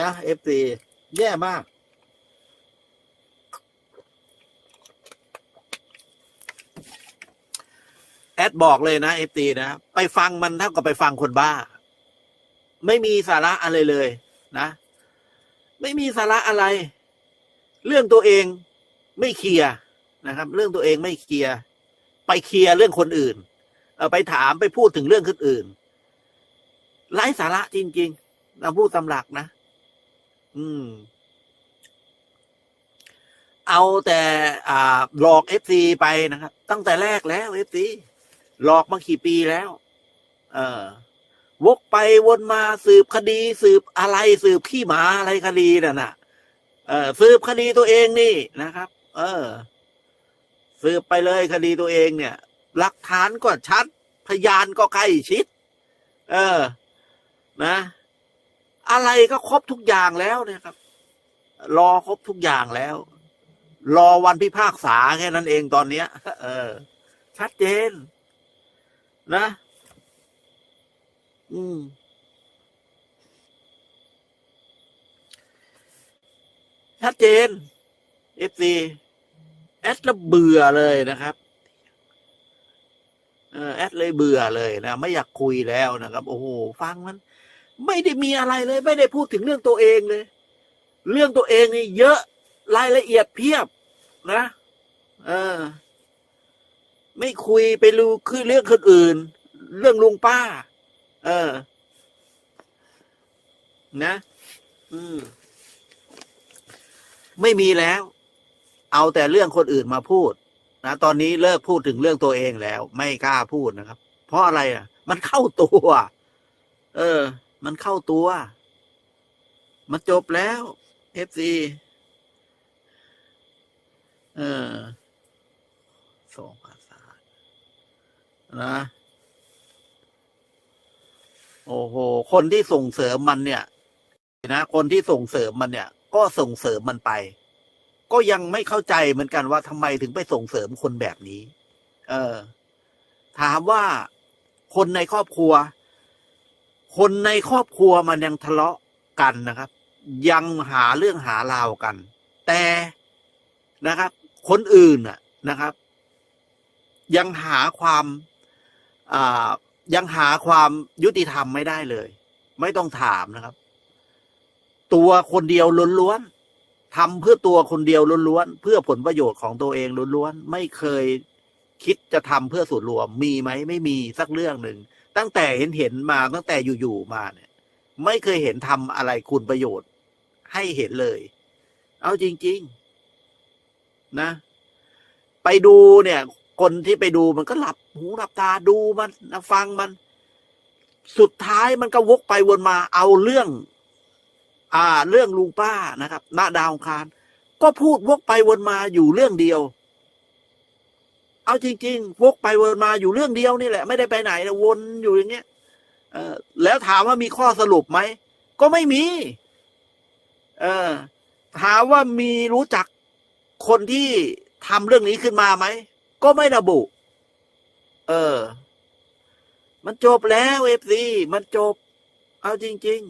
นะเอฟซีแย่มาก แอดบอกเลยนะเอฟซีนะ ไปฟังมันเท่ากับไปฟังคนบ้า ไม่มีสาระอะไรเลยนะ ไม่มีสาระอะไร เรื่องตัวเองไม่เคลียร์นะครับ เรื่องตัวเองไม่เคลียร์ไปเคลียร์เรื่องคนอื่น เออไปถามไปพูดถึงเรื่องคนอื่นไร้สาระจริง ๆ เราพูดตำหลักนะ อืม เอาแต่อ่าหลอกเอฟซีไปนะครับ ตั้งแต่แรกแล้วเอฟซีหลอกมากี่ปีแล้ว เออวกไปวนมาสืบคดี สืบอะไร สืบขี้หมาอะไรคดีน่ะนะเออสืบคดีตัวเองนี่นะครับ เออ สืบไปเลยคดีตัวเองเนี่ย หลักฐานก็ชัด พยานก็ใกล้ชิด เออ นะ อะไรก็ครบทุกอย่างแล้วเนี่ยครับ รอครบทุกอย่างแล้ว รอวันพิพากษาแค่นั้นเองตอนเนี้ย เออ ชัดเจน นะ อืมชัดเจน FC แอดแล้วเบื่อเลยนะครับเออแอดเลยเบื่อเลยนะ ไม่อยากคุยแล้วนะครับ โอ้โห ฟังมัน ไม่ได้มีอะไรเลย ไม่ได้พูดถึงเรื่องตัวเองเลย เรื่องตัวเองนี่เยอะรายละเอียดเพียบนะเออ ไม่คุยไปรู้คือเรื่องคนอื่น เรื่องลุงป้า เออ นะ อืม ไม่มีแล้ว เอาแต่เรื่องคนอื่นมาพูดนะตอนนี้เลิกพูดถึงเรื่องตัวเองแล้ว ไม่กล้าพูดนะครับ เพราะอะไรอะ มันเข้าตัว เออ มันเข้าตัว มันจบแล้วเอฟซีเออสองภาษานะ โอ้โห คนที่ส่งเสริมมันเนี่ย นะ คนที่ส่งเสริมมันเนี่ย ก็ส่งเสริมมันไป ก็ยังไม่เข้าใจเหมือนกันว่าทำไมถึงไปส่งเสริมคนแบบนี้ เออ ถามว่าคนในครอบครัว คนในครอบครัวมันยังทะเลาะกันนะครับ ยังหาเรื่องหาราวกัน แต่นะครับ คนอื่นนะนะครับ ยังหาความยังหาความยุติธรรมไม่ได้เลย ไม่ต้องถามนะครับ ตัวคนเดียวล้วนๆทำเพื่อตัวคนเดียวล้วนๆเพื่อผลประโยชน์ของตัวเองล้วนๆไม่เคยคิดจะทำเพื่อส่วนรวมมีไหมไม่มีสักเรื่องหนึ่ง ตั้งแต่เห็นเห็นมาตั้งแต่อยู่ๆมาเนี่ย ไม่เคยเห็นทำอะไรคุณประโยชน์ ให้เห็นเลย เอาจริง ๆ นะ ไปดูเนี่ย คนที่ไปดูมันก็หลับหูหลับตาดูมันนะฟังมัน สุดท้ายมันก็วกไปวนมาเอาเรื่อง อ่า เรื่องลุงป้านะครับณดาวคารก็พูดวกไปวนมาอยู่เรื่องเดียว เอาจริง ๆ วกไปวนมาอยู่เรื่องเดียวนี่แหละ ไม่ได้ไปไหนนะวนอยู่อย่างเงี้ยเออแล้วถามว่ามีข้อสรุปไหม ก็ไม่มี เออถามว่ามีรู้จักคนที่ทำเรื่องนี้ขึ้นมาไหม ก็ไม่ระบุ เออ มันจบแล้วเอฟซีมันจบ เอาจริง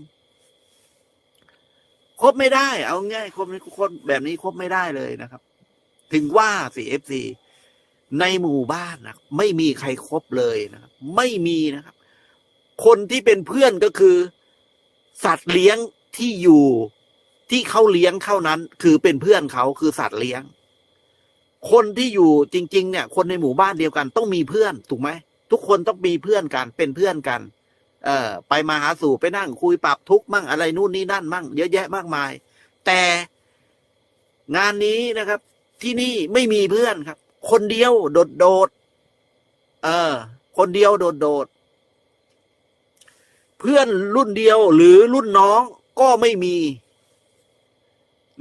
ๆครบไม่ได้ เอาง่ายคนคนแบบนี้ครบไม่ได้เลยนะครับ ถึงว่าสิเอฟซี ในหมู่บ้านนะไม่มีใครครบเลยนะครับไม่มีนะครับ คนที่เป็นเพื่อนก็คือ สัตว์เลี้ยงที่อยู่ที่เขาเลี้ยงเท่านั้น คือเป็นเพื่อนเขาคือสัตว์เลี้ยง คนที่อยู่จริง ๆ เนี่ย คนในหมู่บ้านเดียวกัน ต้องมีเพื่อนถูกไหมทุกคนต้องมีเพื่อนกันเป็นเพื่อนกัน เอ่อ ไปมาหาสู่ไปนั่งคุยปรับทุกข์มั่งอะไรนู่นนี่นั่นมั่งเยอะแยะมากมาย แต่งานนี้นะครับ ที่นี่ไม่มีเพื่อนครับ คนเดียวโดดโดดเออ คนเดียวโดดโดดเพื่อนรุ่นเดียวหรือรุ่นน้องก็ไม่มี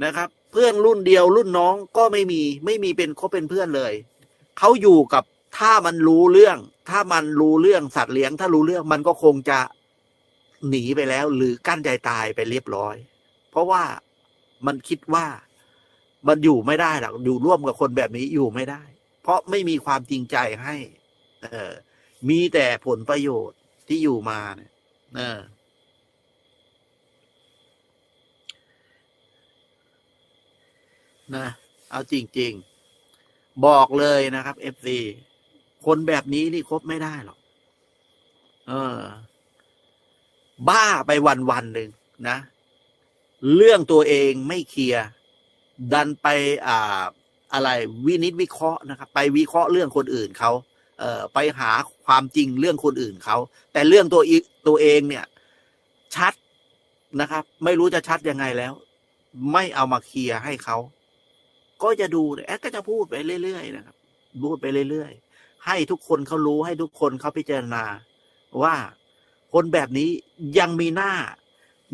นะครับ เพื่อนรุ่นเดียวรุ่นน้องก็ไม่มี ไม่มีเป็นเขาเป็นเพื่อนเลยเขาอยู่กับถ้ามันรู้เรื่อง ถ้ามันรู้เรื่องสัตว์เลี้ยง ถ้ารู้เรื่องมันก็คงจะหนีไปแล้ว หรือกั้นใจตายไปเรียบร้อย เพราะว่ามันคิดว่า มันอยู่ไม่ได้หรอกอยู่ร่วมกับคนแบบนี้อยู่ไม่ได้ เพราะไม่มีความจริงใจให้ เออ มีแต่ผลประโยชน์ที่อยู่มาเนี่ยเออนะเอาจริง ๆ บอกเลยนะครับเอฟซีคนแบบนี้นี่คบไม่ได้หรอก เออ บ้าไปวันวันหนึ่งนะ เรื่องตัวเองไม่เคลียร์ ดันไปอ่าอะไรวินิจวิเคราะห์นะครับ ไปวิเคราะห์เรื่องคนอื่นเขาเอ่อไปหาความจริงเรื่องคนอื่นเขาแต่เรื่องตัวอีตัวเองเนี่ย ชัดนะครับ ไม่รู้จะชัดยังไงแล้ว ไม่เอามาเคลียร์ให้เขาก็จะดูแอดก็จะพูดไปเรื่อยๆนะครับพูดไปเรื่อยๆ ให้ทุกคนเขารู้ให้ทุกคนเขาพิจารณา ว่าคนแบบนี้ยังมีหน้า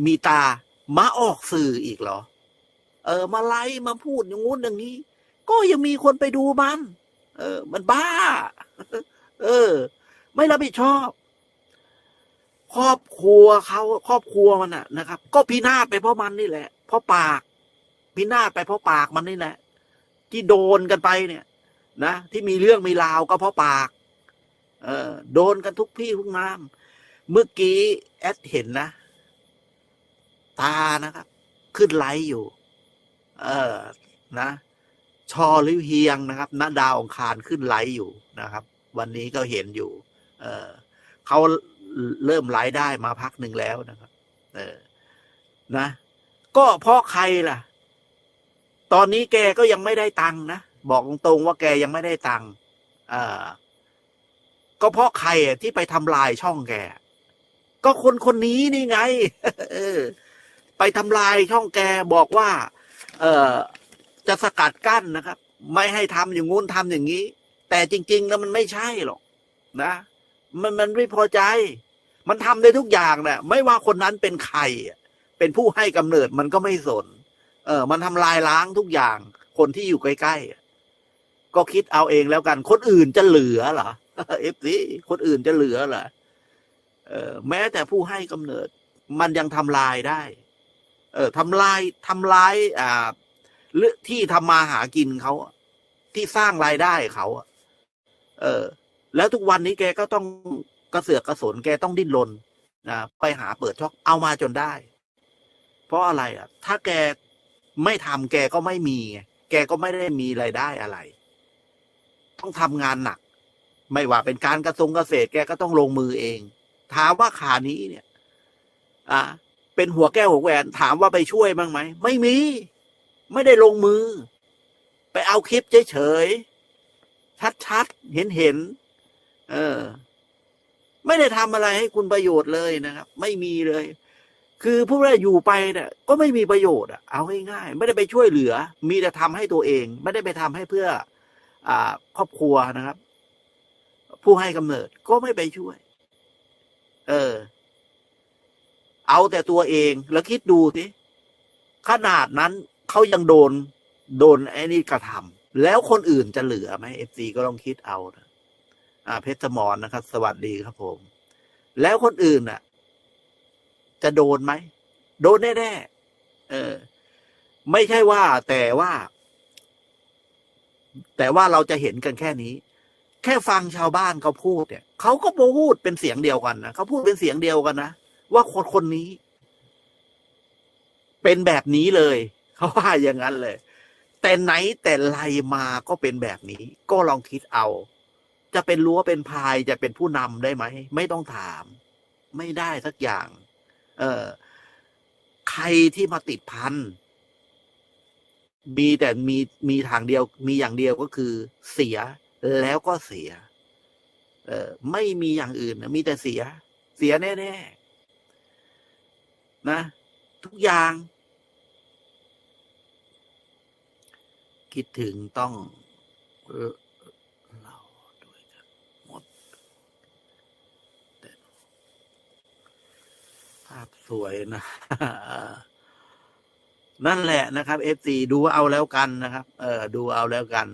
มีตามาออกสื่ออีกเหรอ เออ มาไล่มาพูดอย่างงู้นอย่างนี้ ก็ยังมีคนไปดูมัน เออ มันบ้า เออ ไม่รับผิดชอบ ครอบครัวเขาครอบครัวมันน่ะนะครับ ก็พินาศไปเพราะมันนี่แหละ เพราะปาก พินาศไปเพราะปากมันนี่แหละ ที่โดนกันไปเนี่ย นะที่มีเรื่องมีราวก็เพราะปาก เออ โดนกันทุกพี่ทุกน้ำเมื่อกี้แอดเห็นนะ ตานะครับ ขึ้นไลฟ์อยู่ เออนะชอหรือเฮียงนะครับณดาวองคารขึ้นไลฟ์อยู่นะครับ วันนี้ก็เห็นอยู่ เออเขาเริ่มไลฟ์ได้มาพักหนึ่งแล้วนะครับ เออนะ ก็เพราะใครล่ะ ตอนนี้แกก็ยังไม่ได้ตังค์นะบอกตรงๆว่าแกยังไม่ได้ตังค์อ่าก็เพราะใครอะที่ไปทำลายช่องแก ก็คนคนนี้นี่ไง ไปทำลายช่องแกบอกว่า เออจะสกัดกั้นนะครับ ไม่ให้ทำอย่างงู้นทำอย่างนี้ แต่จริง ๆ แล้วมันไม่ใช่หรอกนะ มันมันไม่พอใจ มันทำได้ทุกอย่างนะ่ะไม่ว่าคนนั้นเป็นใครเป็นผู้ให้กำเนิดมันก็ไม่สน เออ มันทำลายล้างทุกอย่าง คนที่อยู่ใกล้ๆก็คิดเอาเองแล้วกัน คนอื่นจะเหลือเหรอเอฟซีคนอื่นจะเหลือเหรอเออแม้แต่ผู้ให้กำเนิด มันยังทำลายได้ เออทำลายทำลายอ่าหรือที่ทำมาหากินเขาที่สร้างรายได้เขาเออ แล้วทุกวันนี้แกก็ต้องกระเสือกกระสนแกต้องดิ้นรนนะไปหาเปิดช่องเอามาจนได้ เพราะอะไรอะ ถ้าแกไม่ทำแกก็ไม่มี แกก็ไม่ได้มีรายได้อะไร ต้องทำงานหนัก ไม่ว่าเป็นการกระทรงเกษตรแกก็ต้องลงมือเองถามว่าขานี้เนี่ย อ่า เป็นหัวแก้วหัวแหวนถามว่าไปช่วยบ้างไหม ไม่มี ไม่ได้ลงมือ ไปเอาคลิปเฉยๆชัดๆ เห็นเห็นๆเออ ไม่ได้ทำอะไรให้คุณประโยชน์เลยนะครับ ไม่มีเลย คือผู้แรกอยู่ไปเนี่ยก็ไม่มีประโยชน์อะเอาง่ายๆไม่ได้ไปช่วยเหลือ มีแต่ทำให้ตัวเอง ไม่ได้ไปทำให้เพื่อ อ่า ครอบครัวนะครับ ผู้ให้กำเนิดก็ไม่ไปช่วย เออ เอาแต่ตัวเอง แล้วคิดดูสิขนาดนั้นเขายังโดน โดนไอ้นี่กระทำแล้วคนอื่นจะเหลือไหมเอฟซีก็ลองคิดเอานะอ่า เพชรสมรนะครับ สวัสดีครับผม แล้วคนอื่นน่ะ จะโดนไหม โดนแน่ๆเออ ไม่ใช่ว่าแต่ว่า แต่ว่าเราจะเห็นกันแค่นี้ แค่ฟังชาวบ้านเขาพูดเนี่ยเขาก็พูดเป็นเสียงเดียวกันนะเขาพูดเป็นเสียงเดียวกันนะ ว่าคนคนนี้ เป็นแบบนี้เลย เขาว่าอย่างนั้นเลย แต่ไหนแต่ไรมาก็เป็นแบบนี้ ก็ลองคิดเอา จะเป็นรั้วเป็นพายจะเป็นผู้นำได้ไหม ไม่ต้องถาม ไม่ได้สักอย่าง เออ ใครที่มาติดพันมีแต่มีมีทางเดียว มีอย่างเดียวก็คือ เสียแล้วก็เสีย เออ ไม่มีอย่างอื่นมีแต่เสีย เสียแน่ๆ นะ ทุกอย่าง คิดถึงต้องเออเราด้วยกันหมดแต่ภาพสวยนะ นั่นแหละนะครับเอฟซีดูเอาแล้วกันนะครับ เออดูเอาแล้วกัน